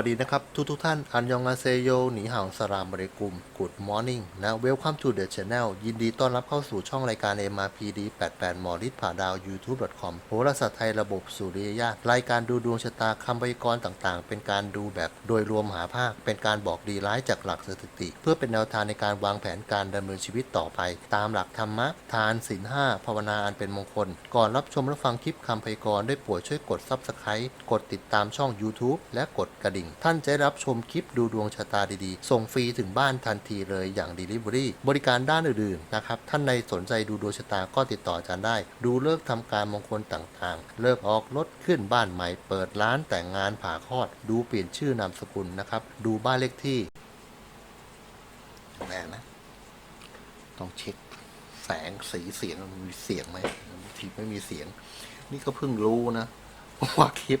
วัสดีนะครับ ทุกทุกท่าน อันยองอาเซโยหนีห่างสลามบริกุม Good Morning นะ Welcome to the channel ยินดีต้อนรับเข้าสู่ช่องรายการ MRPD 88 มอริดผ่าดาว YouTube.com โหราศาสตร์ไทยระบบสุริยญารายการดูดวงชะตาคำพยากรณ์ต่างๆ เป็นการดูแบบโดยรวมหาภาค เป็นการบอกดีร้ายจากหลักสถิติ เพื่อเป็นแนวทางในการวางแผนการดำเนินชีวิตต่อไป ตามหลักธรรมะ ทานศีลห้าภาวนาอันเป็นมงคล ก่อนรับชมและฟังคลิปคำพยากรณ์ได้โปรดช่วยกด Subscribe กดติดตามช่อง YouTube และกดกระดิ่งท่านจะรับชมคลิปดูดวงชะตาดีๆ ส่งฟรีถึงบ้านทันทีเลยอย่าง Delivery บริการด้านอื่นๆนะครับท่านใดสนใจดูดวงชะตาก็ติดต่ออาจารย์ได้ ดูเลิกษ์ทำการมงคลต่างๆ เลิกออกรถขึ้นบ้านใหม่ เปิดร้านแต่งงานผ่าคลอด ดูเปลี่ยนชื่อนามสกุลนะครับดูบ้านเลขที่แรงนะต้องเช็คแสงสีเสียงมันมีเสียงไหมบางทีไม่มีเสียง นี่ก็เพิ่งรู้นะว่าคลิป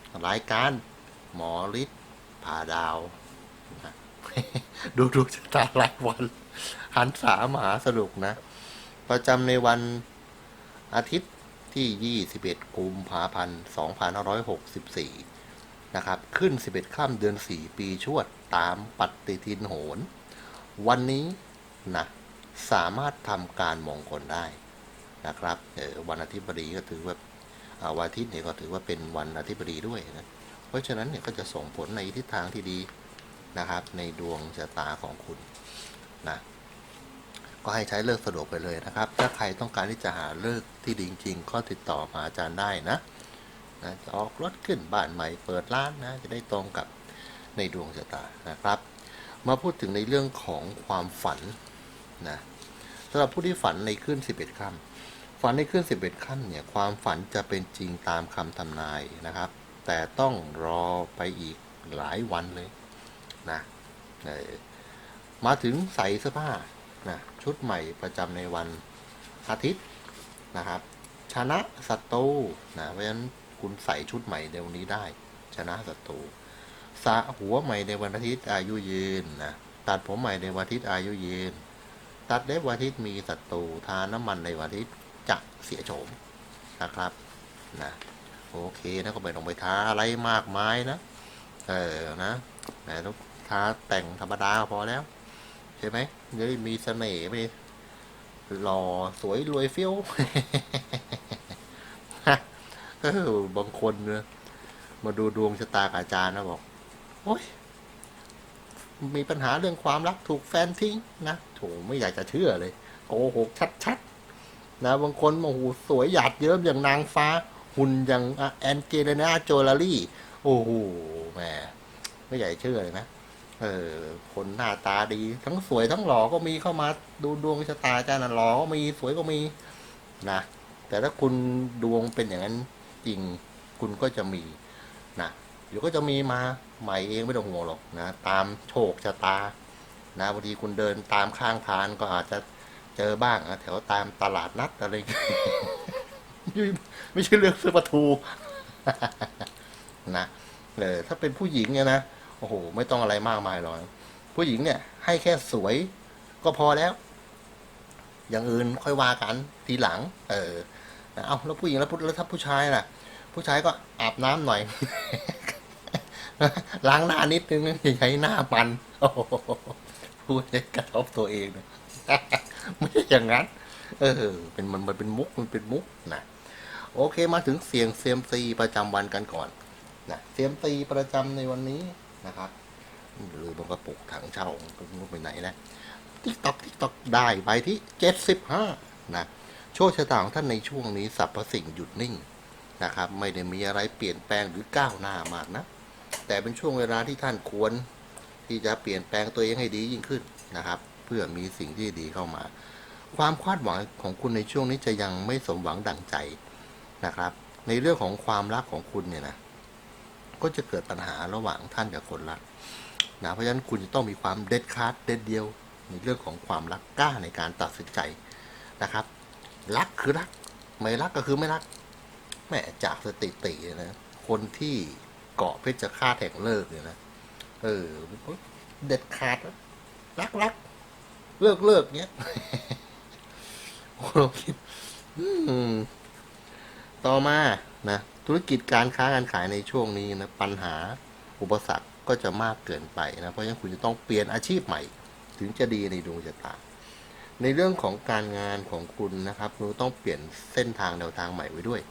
รายการหมอฤทธิ์ผ่าดาวนะดูดูชะตารายวัน หันสามหาสนุกนะ ประจำในวันอาทิตย์ที่ 21 กุมภาพันธ์ 2564 นะครับ ขึ้น 11 ข้ามเดือน 4 ปีชวด ตามปฏิทินโหน วันนี้นะสามารถทำการมงคลได้นะครับ เออวันอาทิตย์บดีก็ถือว่า วันอาทิตย์เนี่ยก็ถือว่าเป็นวันอาทิตย์บดีด้วยนะเพราะฉะนั้นเนี่ยก็จะส่งผลในทิศทางที่ดีนะครับในดวงชะตาของคุณนะก็ให้ใช้เลิกสะดวกไปเลยนะครับ ถ้าใครต้องการที่จะหาเลิกที่ดีจริงๆก็ติดต่อมาอาจารย์ได้นะนะจะออกรถขึ้นบ้านใหม่เปิดร้านนะจะได้ตรงกับในดวงชะตานะครับ มาพูดถึงในเรื่องของความฝันนะสำหรับผู้ที่ฝันในขึ้น 11ค่ำ ฝันในขึ้น 11ค่ำเนี่ยความฝันจะเป็นจริงตามคำทำนายนะครับ แต่ต้องรอไปอีกหลายวันเลยนะมาถึงใส่เสื้อผ้านะชุดใหม่ประจำในวันอาทิตย์นะครับ ชนะศัตรูนะเพราะฉะนั้นคุณใส่ชุดใหม่ในวันนี้ได้ ชนะศัตรูสะหัวใหม่ในวันอาทิตย์อายุยืนนะตัดผมใหม่ในวันอาทิตย์อายุยืน ตัดเล็บวันอาทิตย์มีศัตรูทาน้ำมันในวันอาทิตย์ จะเสียโฉมนะครับนะโอเคนะก็ไม่ต้องไปท้าอะไรมากมายนะ เออนะแต่ต้องทาแต่งธรรมดาพอแล้ว ใช่ไหมจะได้มีเสน่ห์ไปหล่อสวยรวยเฟี้ยวเออบางคนเนี่ยมาดูดวงชะตากอาจารย์นะบอก โอ้ยมีปัญหาเรื่องความรักถูกแฟนทิ้งนะโถไม่อยากจะเชื่อเลย โกหกชัดๆ นะบางคนโอ้โหสวยหยาดเยิ้มอย่างนางฟ้า หุ่นอย่างแอนเจลิน่าโจลารี่ โอ้โหแหมไม่อยากจะเชื่อเลยนะเออคนหน้าตาดี ทั้งสวยทั้งหล่อก็มีเข้ามาดูดวงชะตาอาจารย์นะหล่อก็มีสวยก็มีนะแต่ถ้าคุณดวงเป็นอย่างนั้นจริงคุณก็จะมีนะเดี๋ยวก็จะมีมาใหม่เองไม่ต้องห่วงหรอกนะ ตามโชคชะตานะบางทีคุณเดินตามข้างทางก็อาจจะ เจอบ้างนะแถวตามตลาดนัดอะไรย่ยไม่ใช่เรื่องซื้อปลาทูนะเออถ้าเป็นผู้หญิงเนี่ยนะโอ้โห ไม่ต้องอะไรมากมายหรอกผู้หญิงเนี่ย ให้แค่สวยก็พอแล้ว อย่างอื่นค่อยว่ากันทีหลัง เออนะเอาแล้วผู้หญิงแล้วแล้วถ้าผู้ชายล่ะ ผู้ชายก็อาบน้ำหน่อยล้างหน้านิดนึงอย่าใช้หน้ามันโอ้โหพูดกระทบตัวเองนะ ไม่ใช่อย่างนั้น เออ เป็นมันมันเป็นมุกมันเป็นมุกนะโอเคมาถึงเสียงเซียมซีประจำวันกันก่อนนะเซียมซีประจำในวันนี้นะครับหรือบางกระปุกถังเช่าก็ไม่รู้ไปไหนนะติ๊กตอกติ๊กตอกได้ใบที่เจ็ดสิบห้านะโชคชะตาของท่านในช่วงนี้สรรพสิ่งหยุดนิ่งนะครับ ไม่ได้มีอะไรเปลี่ยนแปลงหรือก้าวหน้ามากนะ แต่เป็นช่วงเวลาที่ท่านควร ที่จะเปลี่ยนแปลงตัวเองให้ดียิ่งขึ้นนะครับ พื่อมีสิ่งที่ดีเข้ามา ความคาดหวังของคุณในช่วงนี้จะยังไม่สมหวังดังใจนะครับ ในเรื่องของความรักของคุณเนี่ยนะก็จะเกิดปัญหาระหว่างท่านกับคนรักนะเพราะฉะนั้นคุณจะต้องมีความเด็ดขาดเด็ดเดียว ในเรื่องของความรักกล้าในการตัดสินใจนะครับ รักคือรัก ไม่รักก็คือไม่รักแหม่จากสติตินะคนที่เกาะเพชรฆาตแห่งเลิกเนี่ยนะเออเด็ดขาดรักรัก เลิกเลิกเนี้ยเราคิดต่อมานะธุรกิจการค้าการขายในช่วงนี้นะปัญหาอุปสรรคก็จะมากเกินไปนะเพราะฉะนั้นคุณจะต้องเปลี่ยนอาชีพใหม่ ถึงจะดีในดวงชะตาในเรื่องของการงานของคุณนะครับคุณต้องเปลี่ยนเส้นทางแนวทางใหม่ไว้ด้วย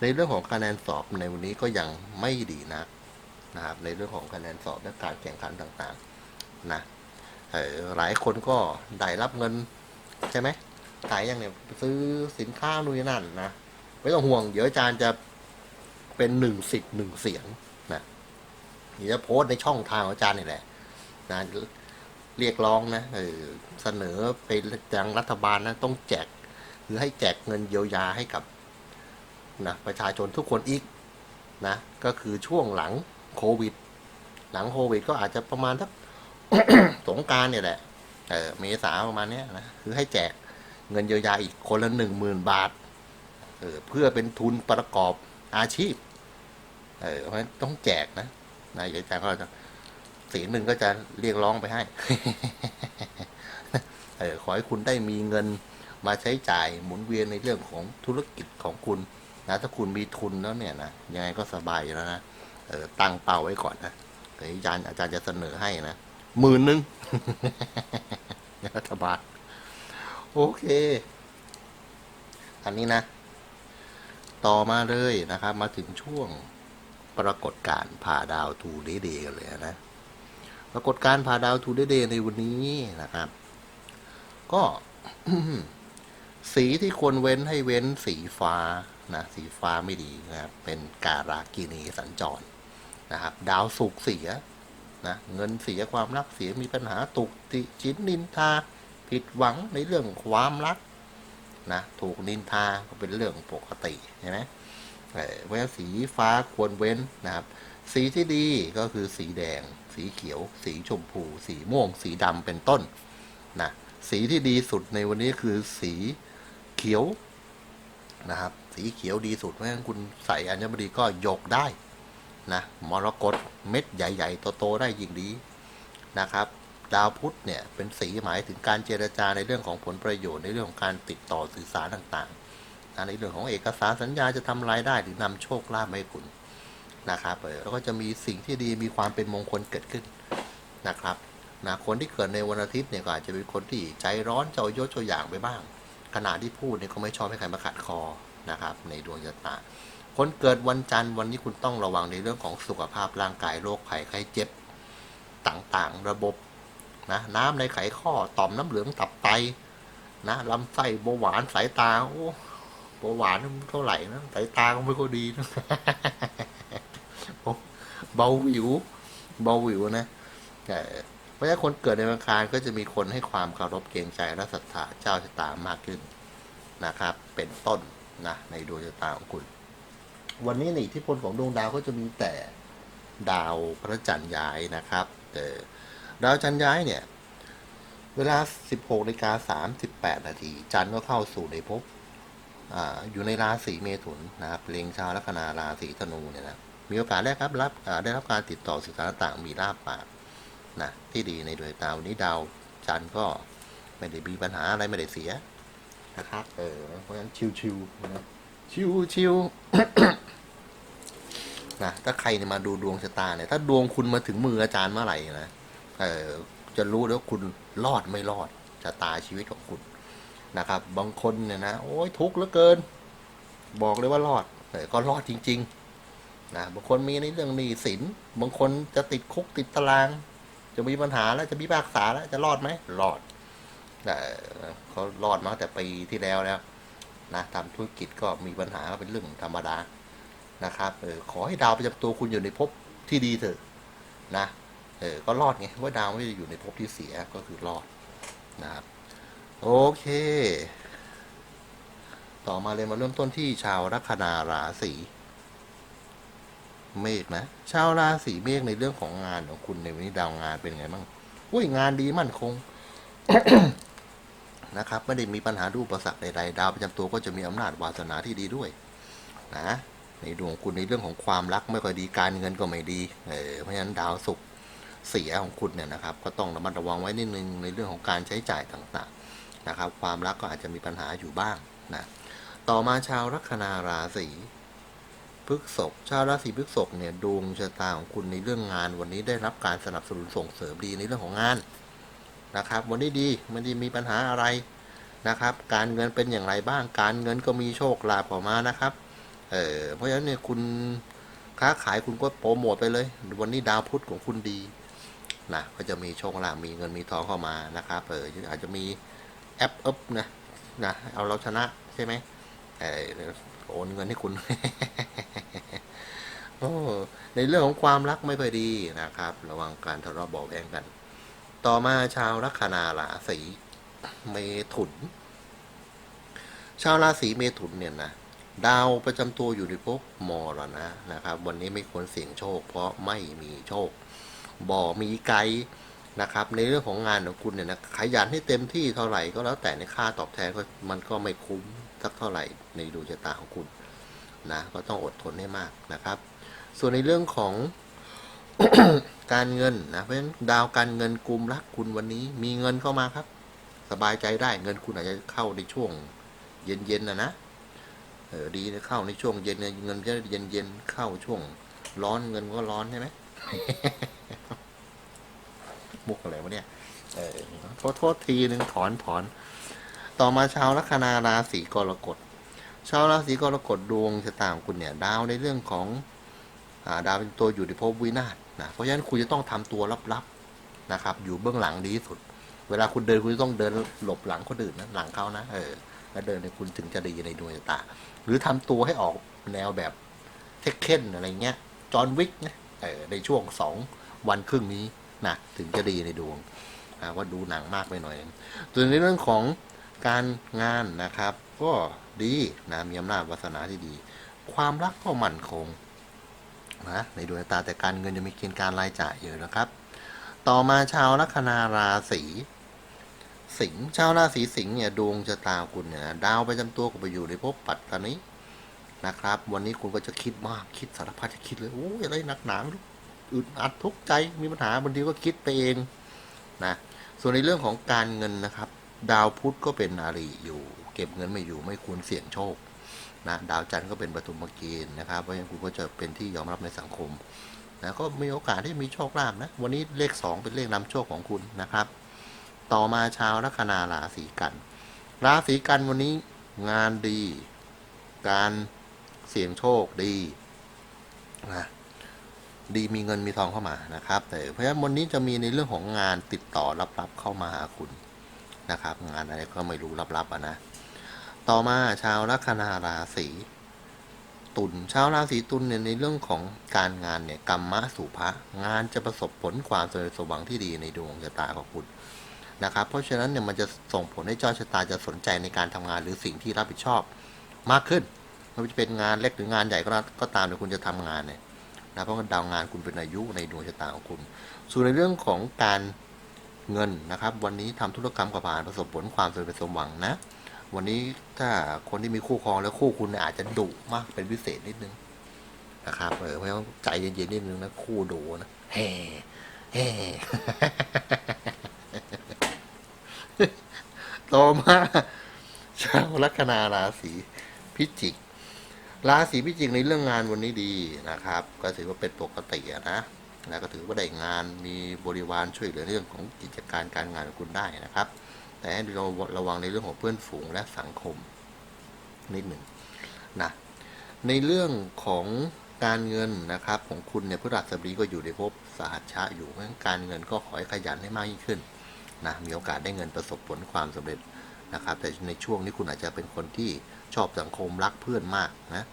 ในเรื่องของคะแนนสอบในวันนี้ก็ยังไม่ดีนักนะครับ ในเรื่องของคะแนนสอบและการแข่งขันต่างๆ นะ เออหลายคนก็ได้รับเงิน ใช่ไหมขายอย่างเนี่ยซื้อสินค้านู่นนั่นนะไม่ต้องห่วง เดี๋ยวอาจารย์จะเป็นหนึ่งสิทธิ์หนึ่งเสียงนะเดี๋ยวจะโพสต์ในช่องทางของอาจารย์นี่แหละนะเรียกร้องนะเออเสนอไปยังรัฐบาลนะต้องแจก หรือให้แจกเงินเยียวยาให้กับนะประชาชนทุกคนอีกนะ ก็คือช่วงหลังโควิด หลังโควิด ก็อาจจะประมาณสัก สงการเนี่ยแหละ เออเมษาประมาณเนี้ยนะคือให้แจกเงินเยียวยาอีกคนละหนึ่งหมื่นบาท เออเพื่อเป็นทุนประกอบอาชีพ เออเพราะฉะนั้นต้องแจกนะนายอาจารย์ก็จะสีหนึ่งก็จะเรียกร้องไปให้ เออขอให้คุณได้มีเงินมาใช้จ่ายหมุนเวียนในเรื่องของธุรกิจของคุณนะถ้าคุณมีทุนแล้วเนี่ยนะยังไงก็สบายแล้วนะเออตั้งเป้าไว้ก่อนนะเดี๋ยวอาจารย์อาจารย์จะเสนอให้นะ หมื่นหนึ่งรัฐบาลโอเค อันนี้นะ ต่อมาเลยนะครับ มาถึงช่วงปรากฏการผ่าดาวทูเดเดกันเลยนะ ปรากฏการผ่าดาวทูเดเดในวันนี้นะครับ ก็สีที่ควรเว้นให้เว้นสีฟ้านะสีฟ้าไม่ดีนะครับเป็นการากินีสัญจรนะครับ ดาวสุกเสีย นะเงินเสียความรักเสียมีปัญหาตุกติชินนินทา ผิดหวังในเรื่องความรักนะถูกนินทาก็เป็นเรื่องปกติใช่ไหมเออเพราะฉะนั้นสีฟ้าควรเว้นนะครับ สีที่ดีก็คือสีแดง สีเขียว สีชมพู สีม่วง สีดำเป็นต้นนะสีที่ดีสุดในวันนี้คือสีเขียวนะครับ สีเขียวดีสุดเพราะฉะนั้นคุณใส่อัญมณีก็หยกได้ นะมรกตเม็ดใหญ่ๆโตๆได้ยิ่งดีนะครับดาวพุธเนี่ยเป็นสีหมายถึงการเจรจาในเรื่องของผลประโยชน์ในเรื่องของการติดต่อสื่อสารต่างๆนะในเรื่องของเอกสารสัญญาจะทำรายได้หรือนำโชคลาภมาให้คุณนะครับแล้วก็จะมีสิ่งที่ดีมีความเป็นมงคลเกิดขึ้นนะครับนะคนที่เกิดในวันอาทิตย์เนี่ยก็อาจจะเป็นคนที่ใจร้อนเจ้ายศเจ้าอย่างไปบ้าง ขณะที่พูดเนี่ยก็ไม่ชอบให้ใครมาขัดคอนะครับในดวงชะตา คนเกิดวันจันทร์วันนี้คุณต้องระวังในเรื่องของสุขภาพร่างกายโรคภัยไข้เจ็บต่างๆ ระบบนะน้ำในไขข้อต่อมน้ำเหลืองตับไตนะลำไส้เบาหวานสายตาโอ้เบาหวานเท่าไหร่นะสายตาก็ไม่ค่อยดีนะเบาหวิวเบาหวิวนะแต่เพราะฉะนั้นคนเกิดในวันอังคารก็จะมีคนให้ความเคารพเกรงใจและศรัทธาเจ้าชะตามากขึ้นนะครับ เป็นต้นนะในดวงชะตาของคุณ วันนี้ในอิทธิพลของดวงดาวก็จะมีแต่ดาวพระจันทร์ย้ายนะครับเออดาวจันทร์ย้ายเนี่ย เวลา 16นาฬิกา38 นาที จันทร์ก็เข้าสู่ในภพอาอยู่ในราศีเมถุนนะครับเล็งชาวลัคนาราศีธนูเนี่ยนะมีโอกาสได้ครับรับได้รับการติดต่อสื่อสารต่างมีลาบปากนะที่ดีในดวงตาวันนี้ดาวจันทร์ก็ไม่ได้มีปัญหาอะไรไม่ได้เสียนะครับเออเพราะฉะนั้นชิวๆนะ ชิวๆนะถ้าใครเนี่ยมาดูดวงชะตาเนี่ย ถ้าดวงคุณมาถึงมืออาจารย์เมื่อไหร่นะเออจะรู้แล้วคุณรอดไม่รอดชะตาชีวิตของคุณนะครับ บางคนเนี่ยนะโอ้ยทุกข์เหลือเกิน บอกเลยว่ารอดแต่ก็รอดจริง ๆ นะบางคนมีในเรื่องหนี้สินบางคนจะติดคุกติดตาราง จะมีปัญหาแล้วจะมีปากษาแล้วจะรอดไหมรอดแต่เขารอดมาแต่ปีที่แล้วแล้ว นะทำธุรกิจก็มีปัญหาก็เป็นเรื่องธรรมดานะครับเออขอให้ดาวประจำตัวคุณอยู่ในภพที่ดีเถอะนะเออก็รอดไงว่าดาวไม่ได้อยู่ในภพที่เสียก็คือรอดนะครับโอเค ต่อมาเลยมาเริ่มต้นที่ชาวลัคนาราศีเมฆนะ ชาวราศีเมฆในเรื่องของงานของคุณในวันนี้ดาวงานเป็นไงบ้างอุ้ยงานดีมั่นคง นะครับ ไม่ได้มีปัญหาดูอุปสรรคใดๆดาวประจำตัวก็จะมีอำนาจวาสนาที่ดีด้วยนะในดวงคุณในเรื่องของความรักไม่ค่อยดีการเงินก็ไม่ดีเออเพราะฉะนั้นดาวศุกร์เสียของคุณเนี่ยนะครับ ก็ต้องระมัดระวังไว้นิดนึงในเรื่องของการใช้จ่ายต่างๆนะครับ ความรักก็อาจจะมีปัญหาอยู่บ้างนะต่อมาชาวลัคนาราศีพฤษภชาวราศีพฤษภเนี่ยดวงชะตาของคุณในเรื่องงานวันนี้ได้รับการสนับสนุนส่งเสริมดีในเรื่องของงาน นะครับ วันนี้ดีม่ได้มีปัญหาอะไรนะครับ การเงินเป็นอย่างไรบ้าง การเงินก็มีโชคลาภเข้ามานะครับ เออเพราะฉะนั้นเนี่ยคุณค้าขายคุณก็โปรโมทไปเลย วันนี้ดาวพุธของคุณดีนะก็จะมีโชคลาภมีเงินมีทองเข้ามานะครับเอออาจจะมีแอปเอปนะนะเอาเราชนะใช่ไหมเออโอนเงินให้คุณโอ้ในเรื่องของความรักไม่ค่อยดีนะครับ ระวังการทะเลาะเบาะแวงกัน ต่อมาชาวลัคนาราศีเมถุน ชาวราศีเมถุนเนี่ยนะดาวประจำตัวอยู่ในภพมรณะนะครับ วันนี้ไม่ควรเสี่ยงโชค เพราะไม่มีโชค บ่มีไกด์นะครับ ในเรื่องของงานของคุณเนี่ยนะขยันให้เต็มที่เท่าไหร่ก็แล้วแต่ในค่าตอบแทนก็มันก็ไม่คุ้มสักเท่าไหร่ในดวงชะตาของคุณนะก็ต้องอดทนให้มากนะครับ ส่วนในเรื่องของ การเงินนะเพราะฉะนั้นดาวการเงินกลุ่มรักคุณวันนี้ มีเงินเข้ามาครับ สบายใจได้เงินคุณอาจจะเข้าในช่วง เย็นๆนะนะเออดีนะเข้าในช่วงเย็นเนี่ยเงินจะเย็นเย็นๆเข้าช่วง ร้อนเงินก็ร้อนใช่ไหมมุกอะไรวะเนี่ยเออโทษโทษทีหนึ่งถอนถอน ต่อมาชาวลัคนาราศีกรกฎชาวราศีกรกฎดวงชะตาของคุณเนี่ย ดาวในเรื่องของอ่าดาวเป็นตัวอยู่ในภพวินาศ นะเพราะฉะนั้นคุณจะต้องทำตัวลับๆนะครับ อยู่เบื้องหลังดีที่สุด เวลาคุณเดินคุณจะต้องเดินหลบหลังคนอื่นนะหลังเขานะเออแล้วเดินในคุณถึงจะดีในดวงตา หรือทำตัวให้ออกแนวแบบเทคเคนอะไรเงี้ยจอห์นวิกนะเออในช่วงสองวันครึ่งนี้นะถึงจะดีในดวงอ่าว่าดูหนังมากไปหน่อยส่วนในเรื่องของการงานนะครับ ก็ดีนะมีอำนาจวาสนาที่ดี ความรักก็มั่นคง นะในดวงชะตาแต่การเงินจะมีเกณฑ์การรายจ่ายเยอะนะครับ ต่อมาชาวลัคนาราศีสิงห์ชาวราศีสิงห์เนี่ยดวงชะตาคุณเนี่ยดาวประจำตัวก็ไปอยู่ในภพปัตตานีนะครับ วันนี้คุณก็จะคิดมากคิดสารพัดจะคิดเลยโอ้ยอะไรหนักหนามอึดอัดทุกใจมีปัญหาบางทีก็คิดไปเองนะส่วนในเรื่องของการเงินนะครับ ดาวพุธก็เป็นอาริอยู่ เก็บเงินไม่อยู่ไม่ควรเสี่ยงโชค นะดาวจันทร์ก็เป็นปฐุมเกณฑ์นะครับเพราะฉะนั้นคุณก็จะเป็นที่ยอมรับในสังคมนะก็มีโอกาสที่มีโชคลาภนะ วันนี้เลขสองเป็นเลขนำโชคของคุณนะครับ ต่อมาชาวลัคนาราศีกัน ราศีกันวันนี้งานดี การเสี่ยงโชคดีนะดีมีเงินมีทองเข้ามานะครับ แต่เพราะฉะนั้นวันนี้จะมีในเรื่องของงานติดต่อลับๆเข้ามาหาคุณนะครับ งานอะไรก็ไม่รู้ลับๆอะนะ ต่อมาชาวลัคนาราศีตุลชาวราศีตุลเนี่ยในเรื่องของการงานเนี่ยกรรมะสุภะงานจะประสบผลความสำเร็จสมหวังที่ดีในดวงชะตาของคุณนะครับ เพราะฉะนั้นเนี่ยมันจะส่งผลให้เจ้าชะตาจะสนใจในการทำงานหรือสิ่งที่รับผิดชอบมากขึ้นไม่ว่าจะเป็นงานเล็กหรืองานใหญ่ก็ตามก็ตามเนี่ยคุณจะทำงานเนี่ยนะเพราะว่าดาวงานคุณเป็นอายุในดวงชะตาของคุณ ส่วนในเรื่องของการเงินนะครับ วันนี้ทำธุรกรรมกับผ่านประสบผลความสำเร็จสมหวังนะ วันนี้ถ้าคนที่มีคู่ครองแล้วคู่คุณอาจจะดุมากเป็นพิเศษนิดนึงนะครับเออเพราะฉะนั้นใจเย็นๆนิดนึงนะคู่ดุนะแฮ่แฮ่ต่อมาชาวลัคนาราศีพิจิก ราศีพิจิกในเรื่องงานวันนี้ดีนะครับ ก็ถือว่าเป็นปกติอะนะนะก็ถือว่าได้งานมีบริวารช่วยเหลือเรื่องของกิจการการงานของคุณได้นะครับ แต่ให้เราระวังในเรื่องของเพื่อนฝูงและสังคมนิดหนึ่งนะในเรื่องของการเงินนะครับของคุณเนี่ยพฤหัสบดีก็อยู่ในภพสหัชชะอยู่เพราะฉะนั้นการเงินก็ขอให้ขยันให้มากยิ่งขึ้นนะมีโอกาสได้เงินประสบผลความสำเร็จนะครับ แต่ในช่วงนี้คุณอาจจะเป็นคนที่ชอบสังคมรักเพื่อนมากนะ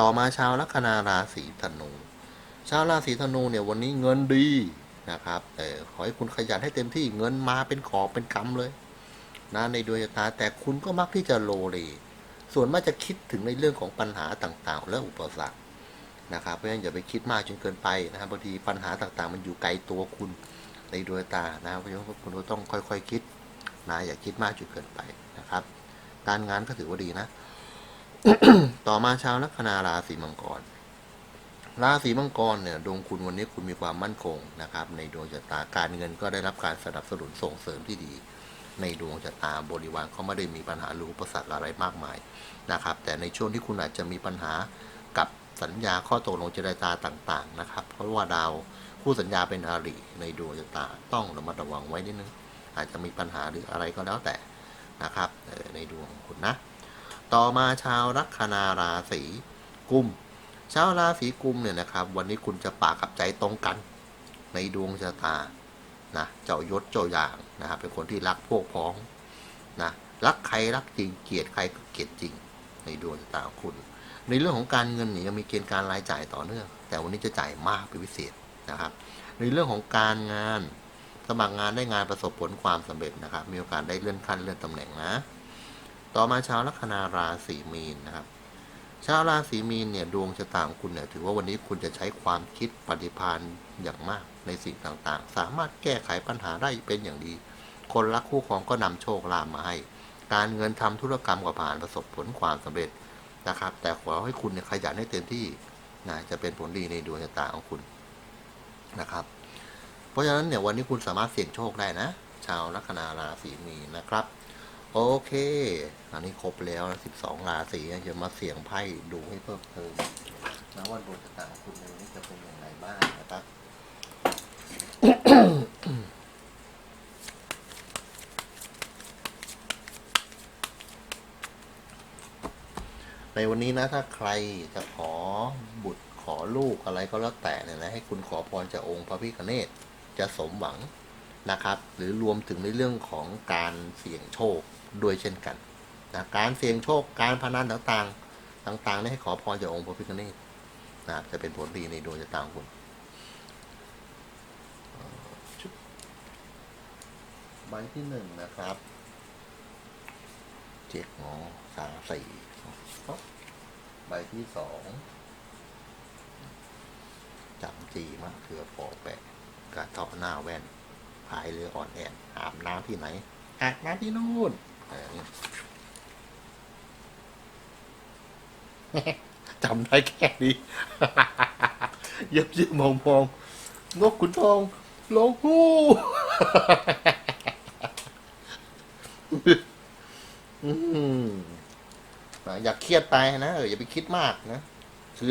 ต่อมาชาวลัคนาราศีธนูชาวราศีธนูเนี่ยวันนี้เงินดีนะครับแต่ขอให้คุณขยันให้เต็มที่เงินมาเป็นขอเป็นกำเลย นะในดวงชะตาแต่คุณก็มักที่จะโลเลส่วนมากจะคิดถึงในเรื่องของปัญหาต่างๆ และอุปสรรคนะครับเพราะฉะนั้นอย่าไปคิดมากจนเกินไปนะครับบางทีปัญหาต่างๆ มันอยู่ไกลตัวคุณในดวงตานะเพราะฉะนั้นคุณก็ต้องค่อยๆคิดนะอย่าคิดมากจนเกินไปนะครับ การงานก็ถือว่าดีนะ ต่อมาชาวลัคนาราศีมังกร ราศีมังกรเนี่ยดวงคุณวันนี้คุณมีความมั่นคงนะครับ ในดวงชะตาการเงินก็ได้รับการสนับสนุนส่งเสริมที่ดี ในดวงชะตาบริวารเขาไม่ได้มีปัญหาหรืออุปสรรคอะไรมากมายนะครับ แต่ในช่วงที่คุณอาจจะมีปัญหากับสัญญาข้อตกลงเจรจาต่างๆนะครับ เพราะว่าดาวคู่สัญญาเป็นอาริในดวงชะตาต้องระมัดระวังไว้นิดนึงอาจจะมีปัญหาหรืออะไรก็แล้วแต่นะครับในดวงของคุณนะ ต่อมาชาวลัคนาราศีกุมชาวราศีกุมเนี่ยนะครับ วันนี้คุณจะปากกับใจตรงกัน ในดวงชะตา นะเจ้ายศเจ้าอย่างนะครับเป็นคนที่รักพวกพ้องนะรักใครรักจริงเกลียดใครก็เกลียดจริง ในดวงชะตาของคุณ ในเรื่องของการเงินเนี่ยยังมีเกณฑ์การรายจ่ายต่อเนื่อง แต่วันนี้จะจ่ายมากเป็นพิเศษนะครับ ในเรื่องของการงานสมัครงานได้งานประสบผลความสำเร็จนะครับ มีโอกาสได้เลื่อนขั้นเลื่อนตำแหน่งนะ ต่อมาชาวลัคนาราศีมีนนะครับ ชาวราศีมีนเนี่ยดวงชะตาของคุณเนี่ยถือว่าวันนี้คุณจะใช้ความคิดปฏิภาณอย่างมาก ในสิ่งต่างๆ สามารถแก้ไขปัญหาได้เป็นอย่างดี คนรักคู่ครองก็นำโชคลาภมาให้ การเงินทำธุรกรรมก็ผ่านประสบผลความสำเร็จนะครับ แต่ขอให้คุณเนี่ยขยันให้เต็มที่นะจะเป็นผลดีในดวงชะตาของคุณนะครับ เพราะฉะนั้นเนี่ยวันนี้คุณสามารถเสี่ยงโชคได้นะ ชาวลัคนาราศีมีนนะครับ โอเค อันนี้ครบแล้วสิบสองราศีจะมาเสี่ยงไพ่ดูให้เพิ่มเติมนะว่าดวงชะตาของคุณในวันนี้จะเป็นอย่างไรบ้างนะครับ ในวันนี้นะถ้าใครจะขอบุตรขอลูกอะไรก็แล้วแต่เนี่ยนะให้คุณขอพรจากองค์พระพิฆเนศจะสมหวังนะครับ หรือรวมถึงในเรื่องของการเสี่ยงโชคด้วยเช่นกันนะการเสี่ยงโชคการพนันต่างๆ ต่างๆนี่ให้ขอพรจากองค์พระพิฆเนศนะครับจะเป็นผลดีในดวงชะตาของคุณเอ่อชุด ใบที่หนึ่งนะครับเจ็ดงอสามสี่ปั๊บใบที่สองจำจีมากเถือปอแปะกระเทาะหน้าแว่นพายเรืออ่อนแอนอาบน้ำที่ไหนอาบน้ำที่นู่นอะไรอย่างเงี้ยจำได้แค่นี้เย็บเย็บมองมองนกขุนทองร้องฮู้ อย่าเครียดไปนะเอออย่าไปคิดมากนะคือ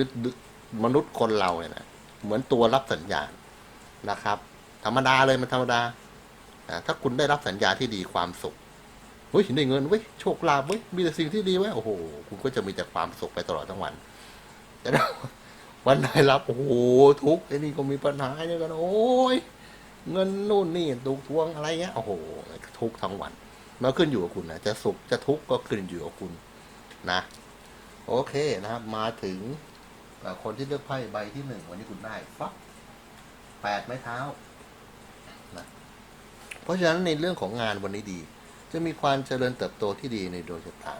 มนุษย์คนเราเนี่ยนะเหมือนตัวรับสัญญาณนะครับ ธรรมดาเลยมันธรรมดาถ้าคุณได้รับสัญญาที่ดีความสุขเฮ้ยได้เงินเว้ยโชคลาภเว้ยมีแต่สิ่งที่ดีเว้โอ้โหคุณก็จะมีแต่ความสุขไปตลอดทั้งวัน แต่วันไหนรับโอ้โหทุกไอ้นี่ก็มีปัญหาไอ้นี่กันโอ้ยเงินนู่นนี่ถูกทวงอะไรเงี้ยโอ้โหทุกทั้งวัน มันขึ้นอยู่กับคุณนะจะสุขจะทุกข์ก็ขึ้นอยู่กับคุณนะ โอเคนะครับ มาถึงคนที่เลือกไพ่ใบที่หนึ่งวันนี้คุณได้ฟักแปดไม้เท้านะเพราะฉะนั้นในเรื่องของงานวันนี้ดี จะมีความเจริญเติบโตที่ดีในดวงชะตา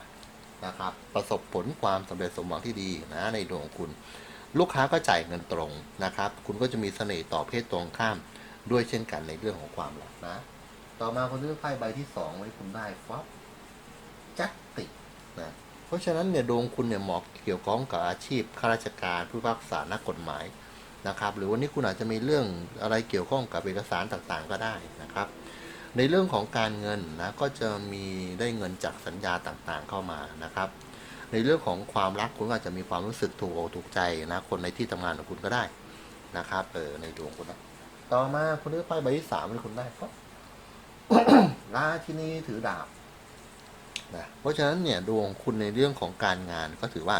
นะครับ ประสบผลความสำเร็จสมหวังที่ดีนะในดวงของคุณ ลูกค้าก็จ่ายเงินตรงนะครับ คุณก็จะมีเสน่ห์ต่อเพศตรงข้ามด้วยเช่นกันในเรื่องของความรักนะ ต่อมาคนที่เลือกไพ่ใบที่สองไว้คุณได้ฟับจักตินะเพราะฉะนั้นเนี่ยดวงคุณเนี่ยเหมาะเกี่ยวข้องกับอาชีพข้าราชการผู้พิพากษานักกฎหมายนะครับ หรือวันนี้คุณอาจจะมีเรื่องอะไรเกี่ยวข้องกับเอกสารต่างๆก็ได้นะครับ ในเรื่องของการเงินนะก็จะมีได้เงินจากสัญญาต่างๆเข้ามานะครับ ในเรื่องของความรักคุณอาจจะมีความรู้สึกถูกอกถูกใจนะคนในที่ทำงานของคุณก็ได้นะครับเออในดวงคุณนะต่อมาคนที่เลือกไพ่ใบที่สามนี่คุณได้ค รับราชินีถือดาบนะเพราะฉะนั้นเนี่ยดวงคุณในเรื่องของการงานก็ถือว่า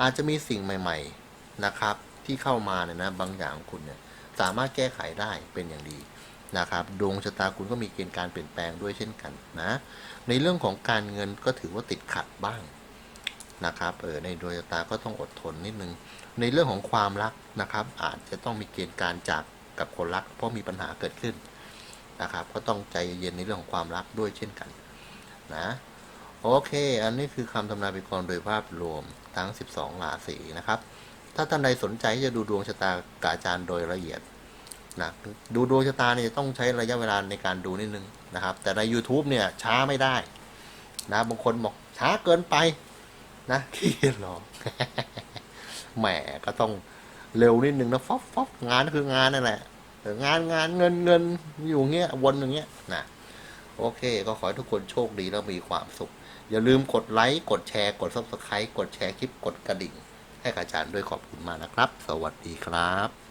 อาจจะมีสิ่งใหม่ ๆนะครับ ที่เข้ามาเนี่ยนะบางอย่างคุณเนี่ยสามารถแก้ไขได้เป็นอย่างดีนะครับดวงชะตาคุณก็มีเกณฑ์การเปลี่ยนแปลงด้วยเช่นกันนะในเรื่องของการเงินก็ถือว่าติดขัดบ้างนะครับเออในดวงชะตาก็ต้องอดทนนิดนึง ในเรื่องของความรักนะครับ อาจจะต้องมีเกณฑ์การจากกับคนรัก เพราะมีปัญหาเกิดขึ้น นะครับ ก็ต้องใจเย็นในเรื่องของความรักด้วยเช่นกันนะโอเค อันนี้คือคำทำนายป็นกรโดยภาพรวมทั้ง 12 ราศีนะครับ ถ้าท่านใดสนใจจะดูดวงชะตากาจารย์โดยละเอียดนะดูดวงชะตาเนี่ยต้องใช้ระยะเวลาในการดูนิดนึงนะครับ แต่ใน YouTube เนี่ยช้าไม่ได้นะบางคนบอกช้าเกินไปนะขี้หรอกแหมก็ต้องเร็วนิดนึงนะฟอบฟอบงานก็คืองานนั่นแหละ งานงานเงินเงินอยู่เงี้ยวนอย่างเงี้ยนะโอเค ก็ขอให้ทุกคนโชคดีแล้วมีความสุข อย่าลืมกดไลค์ กดแชร์ กดซับสไครต์กดแชร์คลิปกดกระดิ่ง ให้กับอาจารย์ด้วยขอบคุณมากนะครับ สวัสดีครับ